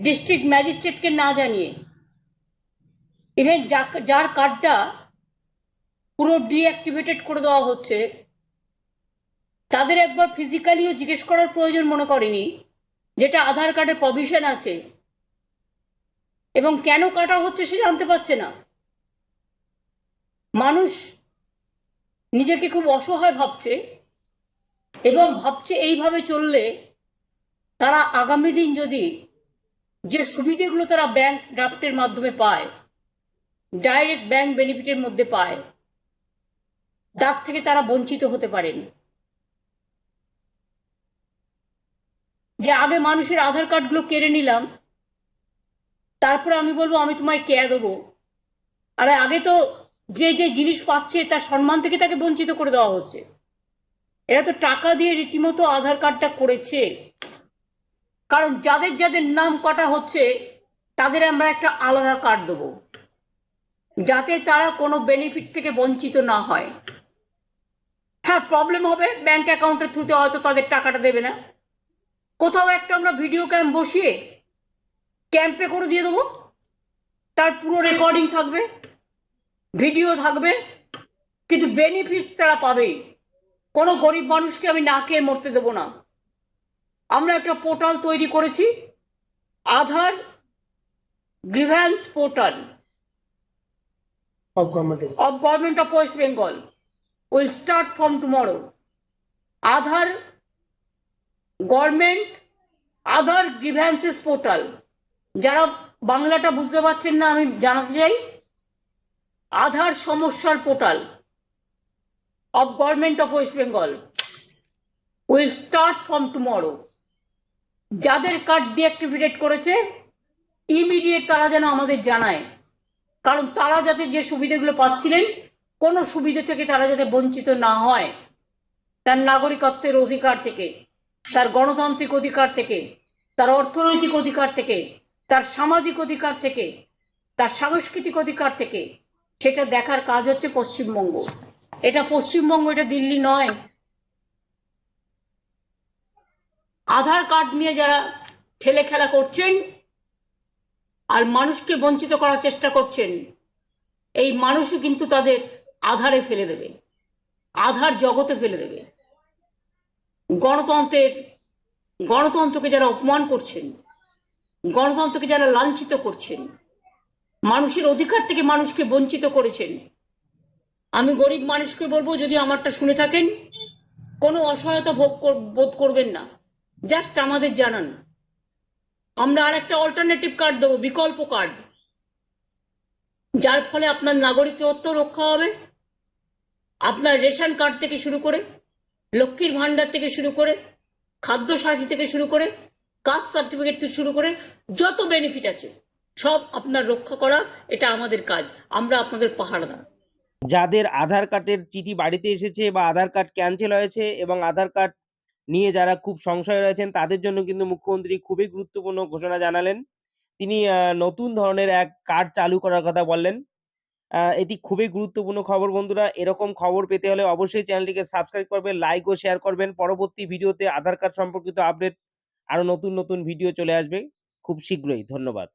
District ম্যাজিস্ট্রেটকে না জানিয়ে even যার কার্ডটা পুরো ডিঅ্যাক্টিভেটেড করে দেওয়া হচ্ছে, তাদের একবার ফিজিক্যালিও জিজ্ঞেস করার প্রয়োজন মনে করেনি, যেটা আধার কার্ডের প্রভিশন আছে, এবং কেন কাটা হচ্ছে সে জানতে পারছে না। মানুষ নিজেকে খুব অসহায় ভাবছে, এবং ভাবছে এইভাবে চললে তারা আগামী দিন যদি যে সুবিধেগুলো তারা ব্যাংক ড্রাফটের মাধ্যমে পায় ডাইরেক্ট ব্যাংক বেনিফিটের মধ্যে পায়, তার থেকে তারা বঞ্চিত হতে পারেন। যে আগে মানুষের আধার কার্ডগুলো কেড়ে নিলাম, তারপরে আমি বলব, আমি তোমায় কে দেবো। আর আগে তো যে যে জিনিস পাচ্ছে, তার সম্মান থেকে তাকে বঞ্চিত করে দেওয়া হচ্ছে। এরা তো টাকা দিয়ে রীতিমতো আধার কার্ডটা করেছে। কারণ যাদের যাদের নাম কটা হচ্ছে, তাদের আমরা একটা আলাদা কার্ড দেবো। যাতে তারা কোনো বেনিফিট থেকে বঞ্চিত না হয়। হ্যাঁ প্রবলেম হবে ব্যাংক অ্যাকাউন্টের থ্রুতে হয়তো তাদের টাকাটা দেবে না। কোথাও একটা আমরা ভিডিও ক্যাম্প বসিয়ে ক্যাম্পে করে দিয়ে দেবো। তার পুরো রেকর্ডিং থাকবে ভিডিও থাকবে, কিন্তু বেনিফিট তারা পাবেই। কোনো গরিব মানুষকে আমি না খেয়ে মরতে দেবো না। আমরা একটা পোর্টাল তৈরি করেছি Aadhaar grievance portal of government. of Government of West Bengal will start from tomorrow. Aadhaar government Aadhaar grievances portal যারা বাংলাটা বুঝতে পারছেন না আমি জানাতে চাই আধার সমস্যার portal of government of West Bengal will start from tomorrow যাদের কার্ড ডিঅ্যাক্টিভেটেড করেছে ইমিডিয়েট তারা যেন আমাদের জানায়। কারণ তারা যাতে যে সুবিধাগুলো পাচ্ছিলেন, কোনো সুবিধা থেকে তারা যাতে বঞ্চিত না হয়। তার নাগরিকত্বের অধিকার থেকে, তার গণতান্ত্রিক অধিকার থেকে, তার অর্থনৈতিক অধিকার থেকে, তার সামাজিক অধিকার থেকে, তার সাংস্কৃতিক অধিকার থেকে, সেটা দেখার কাজ হচ্ছে পশ্চিমবঙ্গ। এটা পশ্চিমবঙ্গ, এটা দিল্লি নয়। আধার কার্ড নিয়ে যারা ঠেলে খেলা করছেন আর মানুষকে বঞ্চিত করার চেষ্টা করছেন, এই মানুষই কিন্তু তাদের আধারে ফেলে দেবে, আধার জগতে ফেলে দেবে। গণতন্ত্রের, গণতন্ত্রকে যারা অপমান করছেন, গণতন্ত্রকে যারা লাঞ্ছিত করছেন, মানুষের অধিকার থেকে মানুষকে বঞ্চিত করেছেন, আমি গরিব মানুষকে বলব, যদি আমারটা শুনে থাকেন, কোনো অসহায়তা ভোগ বোধ করবেন না। জাস্ট আমাদের জানান। আমরা আর একটা অল্টারনেটিভ কার্ড দেবো, বিকল্প কার্ড যার ফলে আপনার নাগরিকত্ব রক্ষা হবে। আপনার রেশন কার্ড থেকে শুরু করে, লক্ষ্মীর ভাণ্ডার থেকে শুরু করে খাদ্য সাথী থেকে শুরু করে, কাস্ট সার্টিফিকেট থেকে শুরু করে, যত বেনিফিট আছে, সব আপনার রক্ষা করা এটা আমাদের কাজ। আমরা আপনাদের পাহাড়দার যাদের আধার কার্ডের চিঠি বাড়িতে এসেছে বা আধার কার্ড ক্যান্সেল হয়েছে এবং আধার কার্ড নিয়ে যারা খুব সংশয়ে রয়েছেন, তাদের জন্য কিন্তু মুখ্যমন্ত্রী খুবই গুরুত্বপূর্ণ ঘোষণা জানালেন। তিনি নতুন ধরনের এক কার্ড চালু করার কথা বললেন। এটি খুবই গুরুত্বপূর্ণ খবর বন্ধুরা। এরকম খবর পেতে হলে অবশ্যই চ্যানেলটিকে সাবস্ক্রাইব করবেন, লাইক ও শেয়ার করবেন। পরবর্তী ভিডিওতে আধার কার্ড সম্পর্কিত আপডেট, আরও নতুন নতুন ভিডিও চলে আসবে। খুব শীঘ্রই, ধন্যবাদ।